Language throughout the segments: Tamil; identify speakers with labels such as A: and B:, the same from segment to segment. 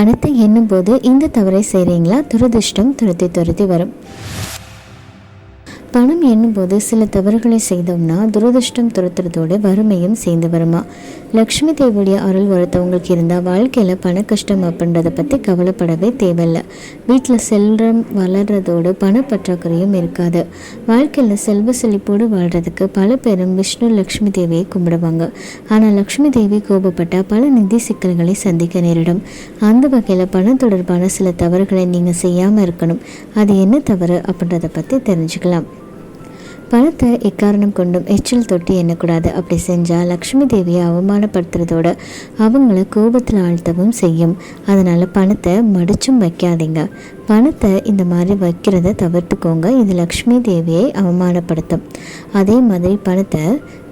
A: பணத்தை எண்ணும்போது இந்த தவறை செய்கிறீங்களா துரதிர்ஷ்டம் துரத்தி துரத்தி வரும். பணம் எண்ணும்போது சில தவறுகளை செய்தோம்னா துரதிர்ஷ்டம் துரத்துறதோடு வறுமையும் சேர்ந்து வருமா? லக்ஷ்மி தேவியுடைய அருள் ஒருத்தவங்களுக்கு இருந்தால் வாழ்க்கையில் பண கஷ்டம் அப்படின்றத பற்றி கவலைப்படவே தேவையில்லை. வீட்டில் செல்வம் வளர்றதோடு பணப்பற்றாக்குறையும் இருக்காது. வாழ்க்கையில் செல்வ செழிப்போடு வாழ்கிறதுக்கு பல பேரும் விஷ்ணு லக்ஷ்மி தேவியை கும்பிடுவாங்க. ஆனால் லக்ஷ்மி தேவி கோபப்பட்டால் பல நிதி சிக்கல்களை சந்திக்க நேரிடும். அந்த வகையில் பணம் தொடர்பான சில தவறுகளை நீங்கள் செய்யாமல் இருக்கணும். அது என்ன தவறு அப்படின்றத பற்றி தெரிஞ்சுக்கலாம். பணத்தை எக்காரணம் கொண்டும் எச்சில் தொட்டி எண்ணக்கூடாது. அப்படி செஞ்சால் லக்ஷ்மி தேவியை அவமானப்படுத்துறதோட அவங்கள கோபத்தில் ஆழ்த்தவும் செய்யும். அதனால் பணத்தை மடிச்சும் வைக்காதீங்க. பணத்தை இந்த மாதிரி வைக்கிறத தவிர்த்துக்கோங்க. இது லக்ஷ்மி தேவியை அவமானப்படுத்தும். அதே மாதிரி பணத்தை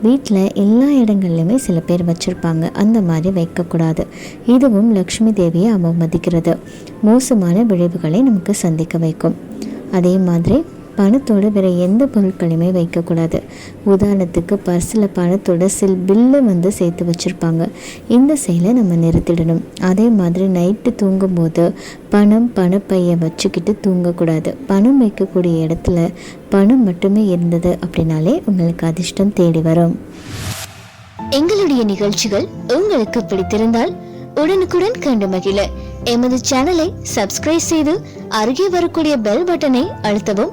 A: வீட்டில் எல்லா இடங்கள்லையுமே சில பேர் வச்சுருப்பாங்க. அந்த மாதிரி வைக்கக்கூடாது. இதுவும் லக்ஷ்மி தேவியை அவமதிக்கிறது. மோசமான விளைவுகளை நமக்கு சந்திக்க வைக்கும். அதே மாதிரி பணத்தோட வேறு எந்த பொருட்களையுமே வைக்கக்கூடாது. உதாரணத்துக்கு பர்ஸில் பணத்தோட சில் பில்லு வந்து சேர்த்து வச்சுருப்பாங்க. இந்த செயலை நம்ம நிறுத்திடணும். அதே மாதிரி நைட்டு தூங்கும்போது பணம் பணப்பையை வச்சுக்கிட்டு தூங்கக்கூடாது. பணம் வைக்கக்கூடிய இடத்துல பணம் மட்டுமே இருந்தது அப்படின்னாலே உங்களுக்கு அதிர்ஷ்டம் தேடி வரும்.
B: எங்களுடைய நிகழ்ச்சிகள் உங்களுக்கு பிடித்திருந்தால் உடனுக்குடன் கண்டு மகிழ. எமது சேனலை சப்ஸ்கிரைப் செய்து அருகே வரக்கூடிய பெல் பட்டனை அழுத்தவும்